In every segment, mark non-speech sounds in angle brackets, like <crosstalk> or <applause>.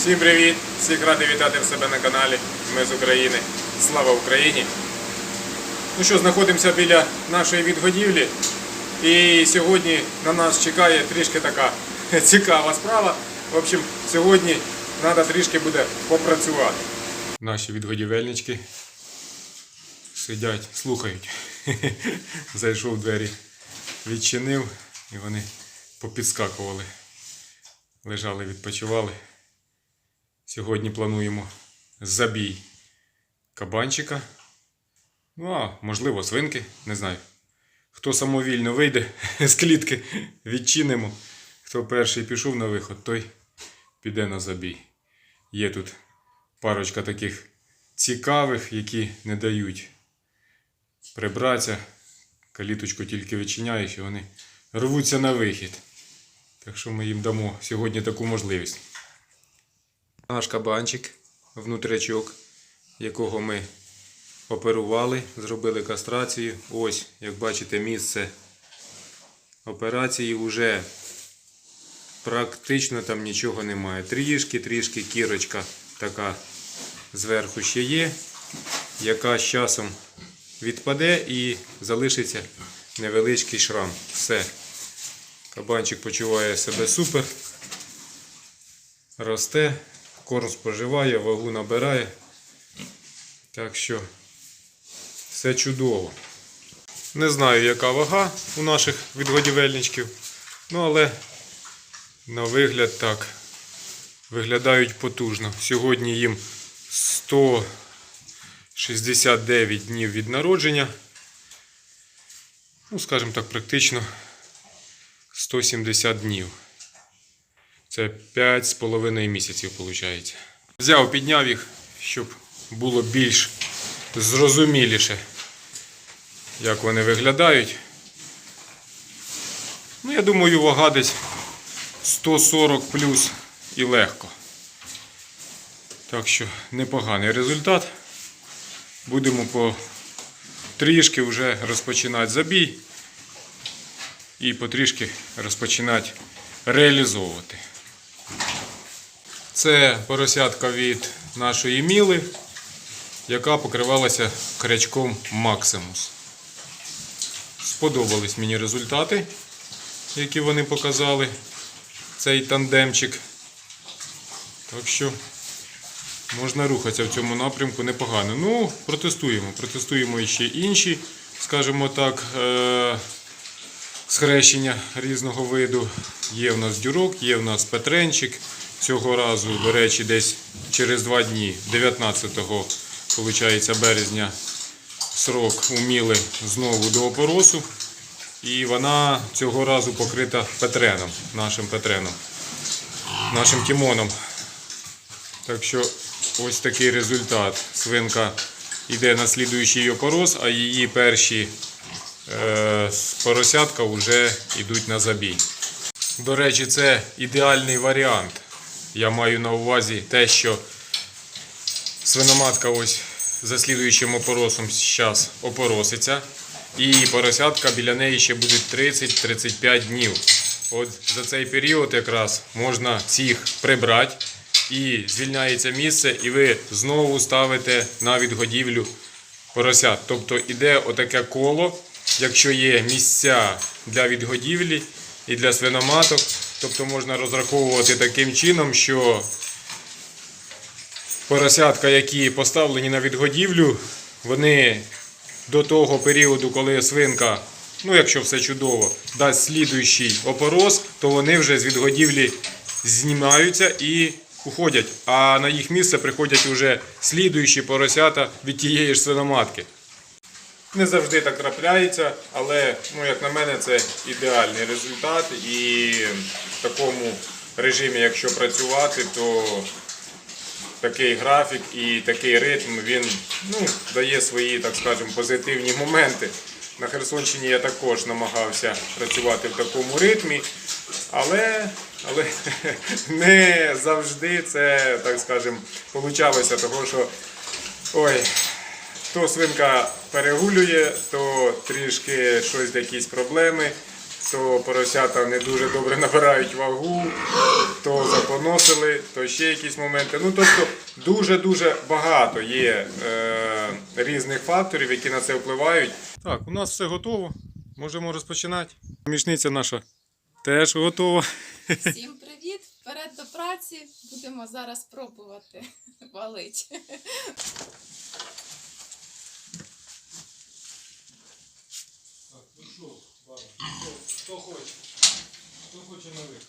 Всім привіт! Всіх радий вітати в себе на каналі. Ми з України. Слава Україні! Ну що, знаходимося біля нашої відгодівлі. І сьогодні на нас чекає трішки така <laughs> цікава справа. В общем, сьогодні треба трішки буде попрацювати. Наші відгодівельнички сидять, слухають. <laughs> Зайшов в двері, відчинив і вони попідскакували. Лежали, відпочивали. Сьогодні плануємо забій кабанчика. Ну, а можливо, свинки, не знаю. Хто самовільно вийде <laughs> з клітки, відчинимо. Хто перший пішов на виход, той піде на забій. Є тут парочка таких цікавих, які не дають прибратися. Каліточку тільки відчиняєш і вони рвуться на вихід. Так що ми їм дамо сьогодні таку можливість. Наш кабанчик, внутрячок, якого ми оперували, зробили кастрацію. Ось, як бачите, місце операції вже практично там нічого немає. Трішки, трішки кірочка така зверху ще є, яка з часом відпаде і залишиться невеличкий шрам. Все. Кабанчик почуває себе супер, росте, корм споживає, вагу набирає. Так що все чудово. Не знаю, яка вага у наших відгодівельничків, ну але на вигляд так. Виглядають потужно. Сьогодні їм 169 днів від народження. Ну, скажімо так, практично 170 днів. Це 5,5 місяців виходить. Взяв, підняв їх, щоб було більш зрозуміліше, як вони виглядають. Ну, я думаю, вага десь 140 плюс і легко. Так що непоганий результат. Будемо по трішки вже розпочинати забій і потрішки розпочинати реалізовувати. Це поросятка від нашої міли, яка покривалася крячком Maximus. Сподобались мені результати, які вони показали, цей тандемчик. Так що можна рухатися в цьому напрямку непогано. Ну, протестуємо. Протестуємо ще інші, скажімо так, е- схрещення різного виду. Є в нас дюрок, є в нас петренчик. Цього разу, до речі, десь через два дні, 19 виходить, березня, срок уміли знову до опоросу. І вона цього разу покрита петреном, нашим петреном, нашим тімоном. Так що ось такий результат. Свинка йде на слідуючий опорос, а її перші е, поросятка вже йдуть на забій. До речі, це ідеальний варіант. Я маю на увазі те, що свиноматка ось за слідуючим опоросом зараз опороситься. І поросятка біля неї ще будуть 30-35 днів. От за цей період якраз можна цих прибрати і звільняється місце, і ви знову ставите на відгодівлю поросят. Тобто іде отаке коло, якщо є місця для відгодівлі і для свиноматок, тобто можна розраховувати таким чином, що поросятка, які поставлені на відгодівлю, вони до того періоду, коли свинка, ну якщо все чудово, дасть слідуючий опорос, то вони вже з відгодівлі знімаються і уходять. А на їх місце приходять вже слідуючі поросята від тієї ж свиноматки. Не завжди так трапляється, але, ну, як на мене, це ідеальний результат. І в такому режимі, якщо працювати, то такий графік і такий ритм він ну, дає свої, так скажемо, позитивні моменти. На Херсонщині я також намагався працювати в такому ритмі, але, але <laughs> не завжди це, так скажемо, получалося, того що ой, то свинка перегулює, то трішки щось якісь проблеми. то поросята не дуже добре <laughs> набирають вагу, то запоносили, то ще якісь моменти. Ну тобто дуже-дуже багато є е, різних факторів, які на це впливають. Так, у нас все готово. Можемо розпочинати. Помічниця наша теж готова. Всім привіт! Вперед до праці. Будемо зараз пробувати <laughs> валити. Так, ну що, баба, хто, хто хоче? Хто на вихід?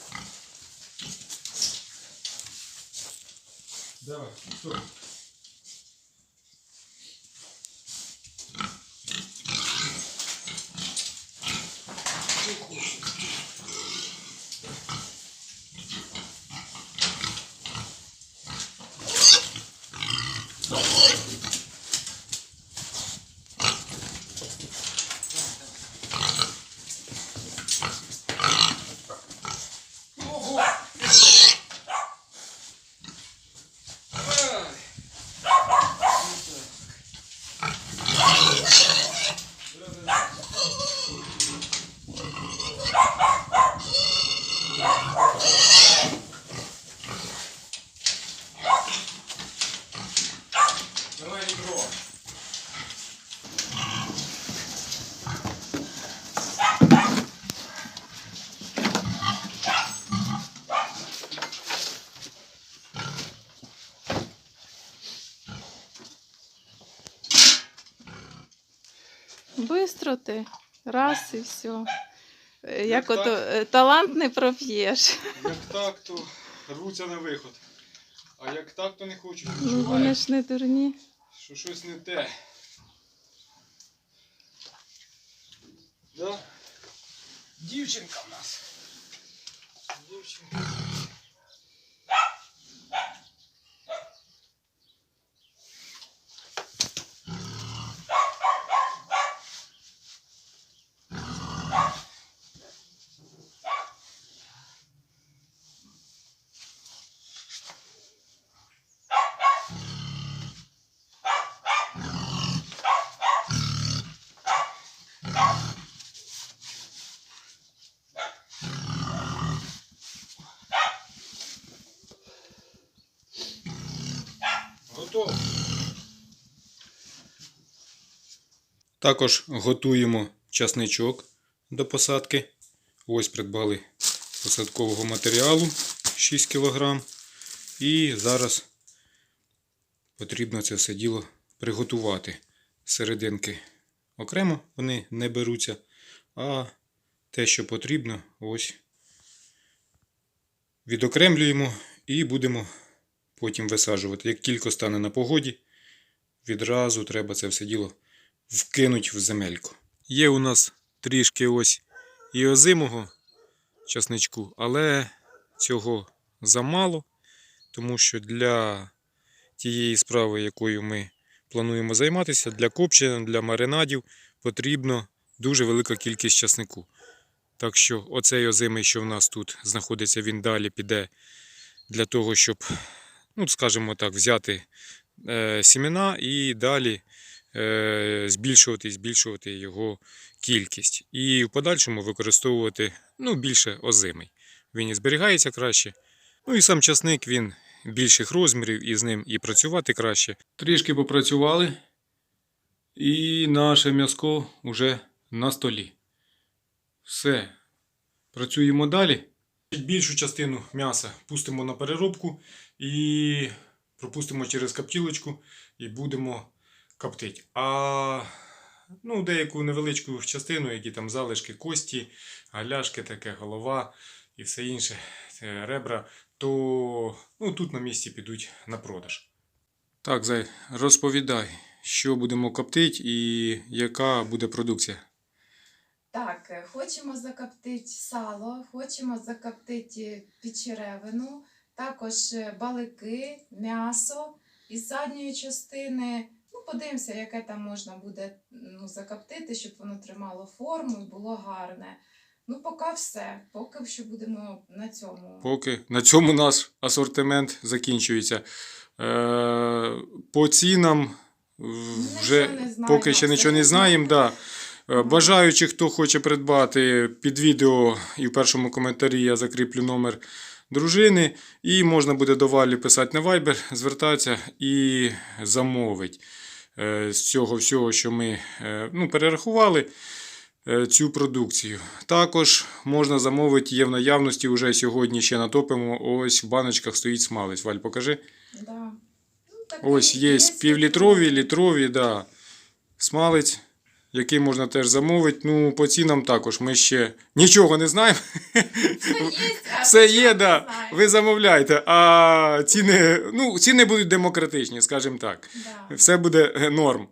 Давай, хто? Давай відро. Бистро ти. Раз і все. Е, Як ото е, талант не проп'єш. Як так, то рвуться на виход. А як так, то не хочуть. Ну вони ж не дурні. що щось не те. Да? Дівчинка в нас. Дівчинка. Готово. Також готуємо часничок до посадки. Ось придбали посадкового матеріалу 6 кг. І зараз потрібно це все діло приготувати. Серединки окремо вони не беруться, а те, що потрібно, ось відокремлюємо і будемо потім висаджувати. Як тільки стане на погоді, відразу треба це все діло вкинуть в земельку. Є у нас трішки ось і озимого часничку, але цього замало, тому що для тієї справи, якою ми плануємо займатися, для копчення, для маринадів потрібно дуже велика кількість часнику. Так що оцей озимий, що в нас тут знаходиться, він далі піде для того, щоб, ну, скажімо так, взяти е, сімена і далі збільшувати і збільшувати його кількість. І в подальшому використовувати ну, більше озимий. Він і зберігається краще. Ну і сам часник він більших розмірів, і з ним і працювати краще. Трішки попрацювали, і наше м'яско вже на столі. Все. Працюємо далі. Більшу частину м'яса пустимо на переробку і пропустимо через каптілочку і будемо коптити. А ну, деяку невеличку частину, які там залишки кості, галяшки, таке голова і все інше, е, ребра, то ну, тут на місці підуть на продаж. Так, Зай, розповідай, що будемо коптити і яка буде продукція. Так, е, хочемо закоптити сало, хочемо закоптити печеревину, також е, балики, м'ясо із задньої частини. Ну, подивимося, яке там можна буде ну, закоптити, щоб воно тримало форму і було гарне. Ну, поки все. Поки що будемо на цьому. Поки на цьому наш асортимент закінчується. Е, по цінам вже не поки ще нічого не знаємо. Да. Е, Бажаючи, хто хоче придбати під відео і в першому коментарі я закріплю номер дружини, і можна буде до Валі писати на Viber, звертатися і замовить з цього всього, що ми е, ну, перерахували е, цю продукцію. Також можна замовити, є в наявності вже сьогодні ще натопимо. Ось в баночках стоїть смалець. Валь, покажи. Да. Ну, Ось є півлітрові, літрові, да. смалець, який можна теж замовити. Ну, по цінам також ми ще нічого не знаємо. Все є, <laughs> Все є, да. Ви замовляєте. А ціни, ну, ціни будуть демократичні, скажімо так. Да. Все буде норм.